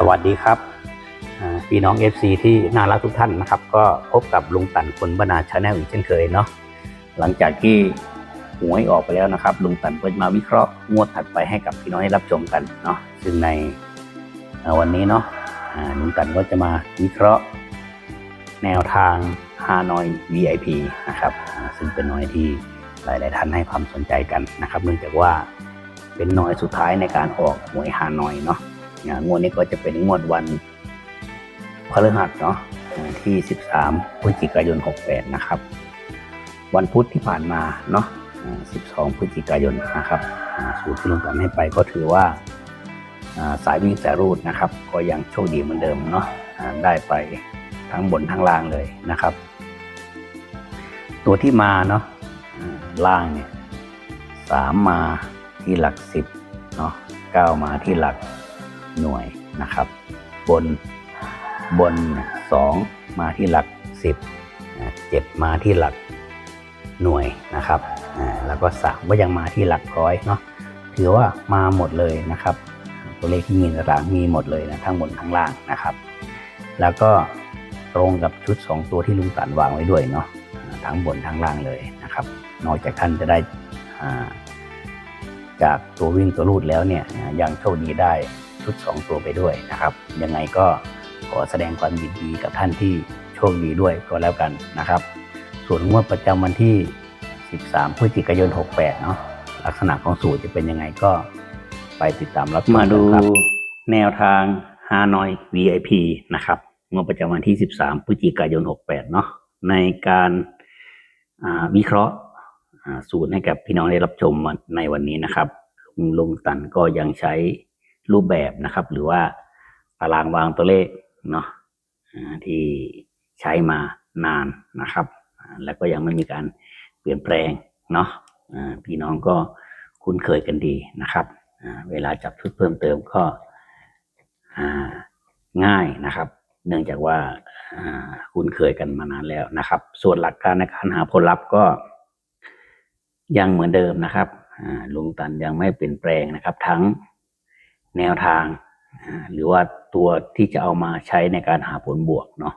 สวัสดีครับพี่น้อง FC ที่น่ารักทุกท่านนะครับ ก็พบกับลุงตันคนบรรณาชาแนลอีกเช่นเคยเนาะหลังจากที่หวยออกไปแล้วนะครับ ลุงตันก็จะมาวิเคราะห์งวดถัดไปให้กับพี่น้องได้รับชมกันเนาะซึ่งในวันนี้เนาะลุงตันก็จะมาวิเคราะห์ แนวทางฮานอย VIP นะครับซึ่งเป็นหน่อยที่หลาย ๆ ท่านให้ความสนใจกันนะครับ เนื่องจากว่าเป็นหน่อยสุดท้ายในการออกหวยฮานอยเนาะ งวดนี้ก็จะเป็นงวดวันพฤหัสเนาะที่ 13พฤศจิกายน 68 นะครับ วันพุธที่ผ่านมาเนาะ12 พฤศจิกายนนะครับสูตรที่ลงกันให้ไปก็ถือว่าสายวิ่งสายรูดนะครับ ก็ยังโชคดีเหมือนเดิมเนาะได้ไปทั้งบนทั้งล่างเลยนะครับ ตัวที่มาเนาะล่างเนี่ยสามมาที่หลักสิบเนาะเก้ามาที่หลัก หน่วยนะครับ บนบนสองมาที่หลักสิบเจ็ดมาที่หลักหน่วยนะครับแล้วก็สามก็ยังมาที่หลักร้อยเนาะถือว่ามาหมดเลยนะครับ ตัวเลขที่มีตารางมีหมดเลยนะทั้งบนทั้งล่างนะครับ แล้วก็ตรงกับชุด 2 ตัวที่ลุงตันวางไว้ด้วยเนาะทั้งบนทั้งล่างเลยนะครับ นอกจากท่านจะได้จากตัววิ่งตัวรูดแล้วเนี่ยยังโชคดีได้ ชุด 2 ตัวไปด้วยนะครับ ยังไงก็ขอแสดงความยินดีกับท่านที่โชคดีด้วยก็แล้วกันนะครับ ส่วนงวดประจำวันที่ 13 พฤศจิกายน 68 เนาะลักษณะของสูตรจะเป็นยังไงก็ไปติดตามรับชมมาดูกันครับแนวทางฮานอย VIP นะครับงวดประจำวันที่ 13 พฤศจิกายน 68 เนาะในการวิเคราะห์สูตรให้กับพี่น้องได้รับชมในวันนี้นะครับลุงลุงตันก็ยังใช้ รูปแบบนะครับ หรือว่าตารางวางตัวเลขเนาะที่ใช้มานานนะครับ แล้วก็ยังไม่มีการเปลี่ยนแปลงเนาะพี่น้องก็คุ้นเคยกันดีนะครับ เวลาจับชุดเพิ่มเติมก็ง่ายนะครับ เนื่องจากว่าคุ้นเคยกันมานานแล้วนะครับ ส่วนหลักการในการหาผลลัพธ์ก็ยังเหมือนเดิมนะครับลุงตันยังไม่เปลี่ยนแปลงนะครับ ทั้ง แนวทาง หรือว่าตัวที่จะเอามาใช้ในการหาผลบวกเนาะ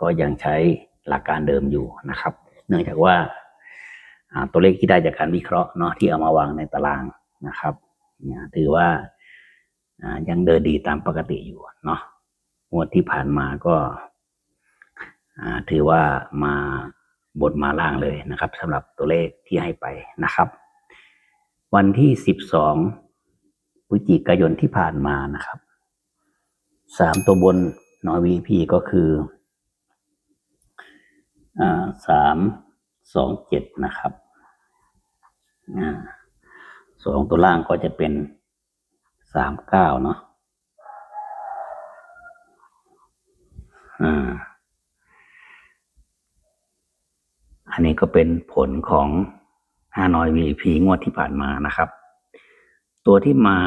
ก็ยังใช้หลักการเดิมอยู่นะครับ เนื่องจากว่าตัวเลขที่ได้จากการวิเคราะห์เนาะที่เอามาวางในตารางนะครับถือว่ายังเดินดีตามปกติอยู่เนาะงวดที่ผ่านมาก็ถือว่ามาบทมาล่างเลยนะครับสำหรับตัวเลขที่ให้ไปนะครับ วันที่สิบสอง พฤศจิกายนที่ผ่านมานะครับสามตัวบนนอยวีพีก็คือสามสองเจ็ดนะครับอสองตัวล่างก็จะเป็นสามเก้าเนาะอันนี้ก็เป็นผลของฮานอย VIP งวดที่ผ่านมานะครับ ตัวที่มา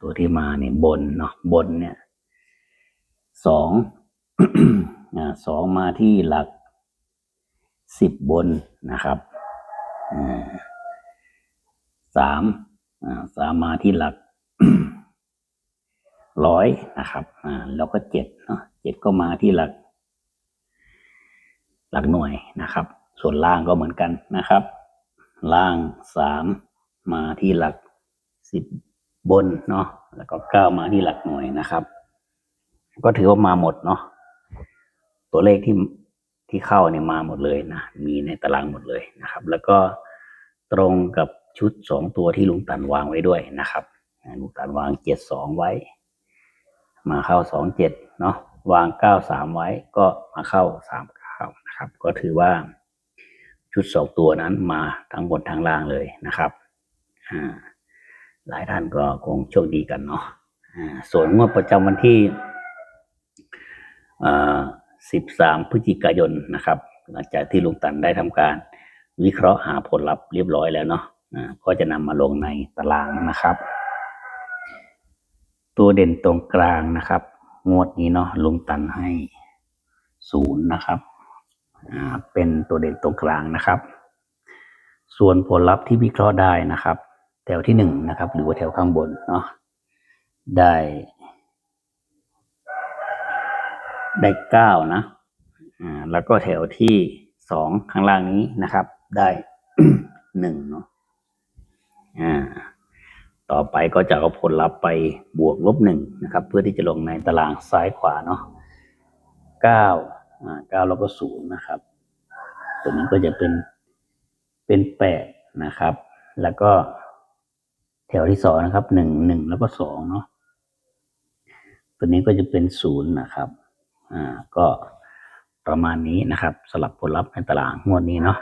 ตัวที่มาเนี่ยบนเนาะบนเนี่ยสองสองมาที่หลักสิบบนนะครับสามสามมาที่หลักร้อยนะครับแล้วก็เจ็ดเนาะเจ็ดก็มาที่หลัก หลักหน่วยนะครับ ส่วนล่างก็เหมือนกันนะครับ ล่างสามมาที่หลัก สิบบนเนาะแล้วก็เก้ามาที่หลักหน่วยนะครับ ก็ถือว่ามาหมดเนาะตัวเลขที่ที่เข้าเนี่ยมาหมดเลยนะมีในตารางหมดเลยนะครับ แล้วก็ตรงกับชุดสองตัวที่ลุงตันวางไว้ด้วยนะครับลุงตันวางเจ็ดสองไว้ มาเข้าสองเจ็ดเนาะวางเก้าสามไว้ก็มาเข้าสามเก้านะครับ ก็ถือว่าชุดสองตัวนั้นมาทั้งบนทั้งล่างเลยนะครับอ่า หลายท่านก็คงโชคดีกันเนาะส่วนงวดประจำวันที่สิบสามพฤศจิกายนนะครับ หลังจากที่ลุงตันได้ทำการวิเคราะห์หาผลลัพธ์เรียบร้อยแล้วเนาะก็จะนำมาลงในตารางนะครับ ตัวเด่นตรงกลางนะครับ งวดนี้เนาะลุงตันให้ศูนย์นะครับเป็นตัวเด่นตรงกลางนะครับ ส่วนผลลัพธ์ที่วิเคราะห์ได้นะครับ แถวที่หนึ่งนะครับ หรือว่าแถวข้างบนเนาะได้ ได้เก้านะอ่าแล้วก็แถวที่สองข้างล่างนี้นะครับ ได้หนึ่งเนาะอ่าต่อไปก็จะเอาผลลัพธ์ไปบวกลบหนึ่งนะครับ เพื่อที่จะลงในตารางซ้ายขวาเนาะเก้าอ่าเก้าแล้วก็ศูนย์นะครับ ตัวนี้ก็จะเป็นเป็นแปดนะครับ แล้วก็ แถวที่สองนะครับหนึ่งหนึ่งแล้วก็สองเนาะตัวนี้ก็จะเป็นศูนย์นะครับ อ่า ก็ประมาณนี้นะครับสลับผลลัพธ์ในตารางงวดนี้เนาะ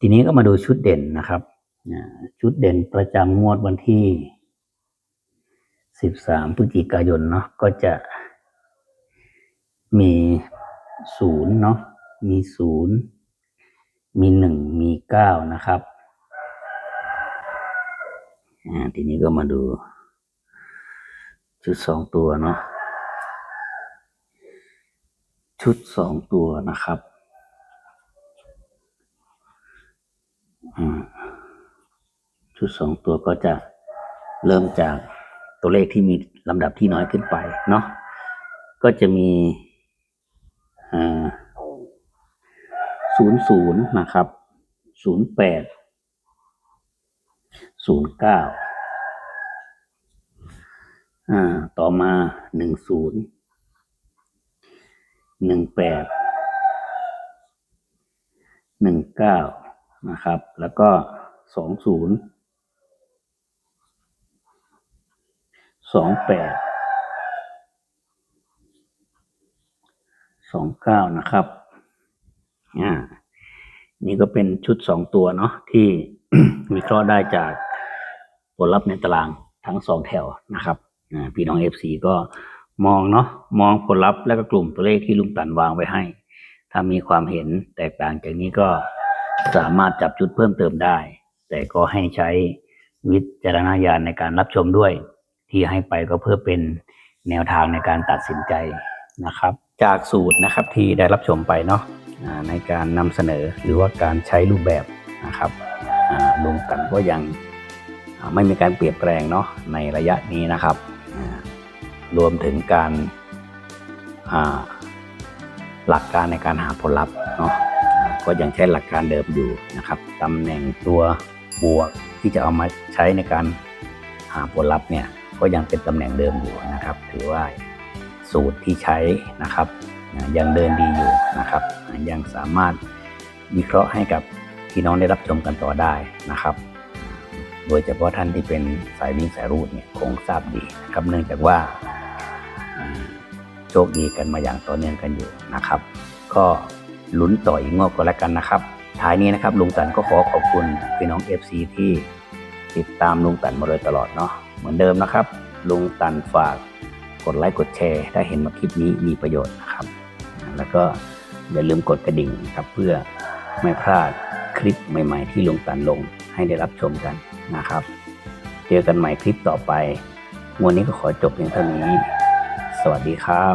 ทีนี้ก็มาดูชุดเด่นนะครับชุดเด่นประจำงวดวันที่สิบสามพฤศจิกายนเนาะก็จะมีศูนย์เนาะมีศูนย์มีหนึ่งมีเก้านะครับ อ่าทีนี้ก็มาดู ชุดสองตัวเนาะชุดสองตัวนะครับชุดสองตัวก็จะเริ่มจากตัวเลขที่มีลำดับที่น้อยขึ้นไปเนาะก็จะมีศูนย์ศูนย์นะครับศูนย์แปด ศูนย์เก้าอ่าต่อมาหนึ่งศูนย์หนึ่งแปดหนึ่งเก้านะครับ แล้วก็สองศูนย์สองแปดสองเก้านะครับอ่านี่ก็เป็นชุดสองตัวเนาะที่วิเคราะห์ได้จาก ผลลัพธ์ในตารางทั้งสองแถวนะครับพี่น้องเอฟซีก็มองเนาะมองผลลัพธ์และก็กลุ่มตัวเลขที่ลุงตันวางไว้ให้ ถ้ามีความเห็นแตกต่างจากนี้ก็สามารถจับจุดเพิ่มเติมได้ แต่ก็ให้ใช้วิจารณญาณในการรับชมด้วย ที่ให้ไปก็เพื่อเป็นแนวทางในการตัดสินใจนะครับ จากสูตรนะครับที่ได้รับชมไปเนาะในการนำเสนอหรือว่าการใช้รูปแบบนะครับลุงตันก็ยัง ไม่มีการเปลี่ยนแปลงเนาะในระยะนี้นะครับ รวมถึงการาหลักการในการหาผลลัพธ์เนาะก็ยังใช้หลักการเดิมอยู่นะครับตำแหน่งตัวบวกที่จะเอามาใช้ในการหาผลลัพธ์เนี่ยก็ยังเป็นตำแหน่งเดิมอยู่นะครับ ถือว่าสูตรที่ใช้นะครับยังเดินดีอยู่นะครับ ยังสามารถวิเคราะห์ให้กับพี่น้องได้รับชมกันต่อได้นะครับ โดยเฉพาะท่านที่เป็นสายวิ่งสายรูดเนี่ยคงทราบดีนะครับเนื่องจากว่าโชคดีกันมาอย่างต่อเนื่องกันอยู่นะครับ ก็ลุ้นต่ออีกงวดก็แล้วกันนะครับท้ายนี้นะครับลุงตันก็ขอขอบคุณพี่น้อง FC ที่ติดตามลุงตันมาโดยตลอดเนาะเหมือนเดิมนะครับ ลุงตันฝากกดไลค์กดแชร์ถ้าเห็นว่าคลิปนี้มีประโยชน์นะครับ แล้วก็อย่าลืมกดกระดิ่งนะครับเพื่อไม่พลาดคลิปใหม่ ๆ ที่ลุงตันลงให้ได้รับชมกัน นะครับ เจอกันใหม่คลิปต่อไป วันนี้ก็ขอจบเพียงเท่านี้ สวัสดีครับ